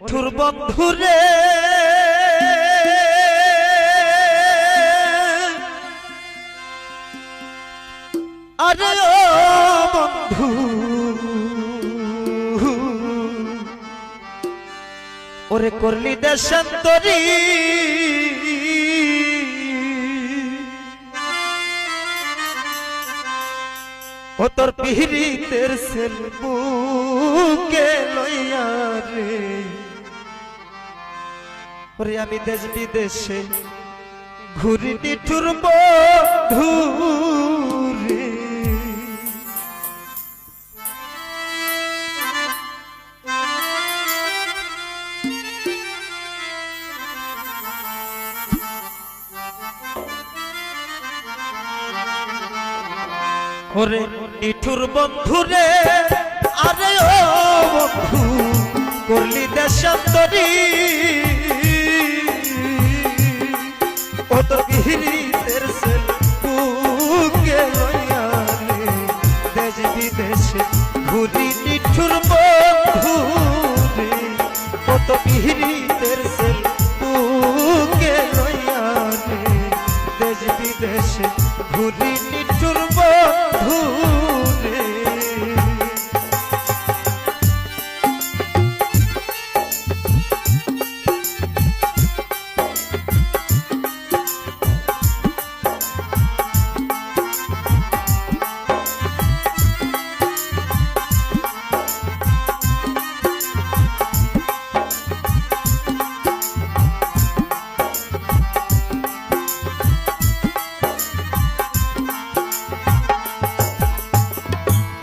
বন্ধুর বন্ধুরে আরে ও বন্ধু ওরে করলি দেশান্তরী। ও তোর পিহরিতের সেলবুকে লইয়া রে ওরে আমি দেশ বিদেশে ঘুরি নিঠুর বন্ধুরে ওরে নিঠুর বন্ধুরে আরে ও ও তো গিরিতের সেল বুকে লইয়া রে, দেশ বিদেশে ঘুরি নিঠুর বন্ধু রে ও তো গিরিতের সেল বুকে লইয়া রে, দেশ বিদেশে ঘুরি নিঠুর বন্ধু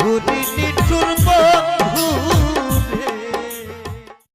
ঘুরিটি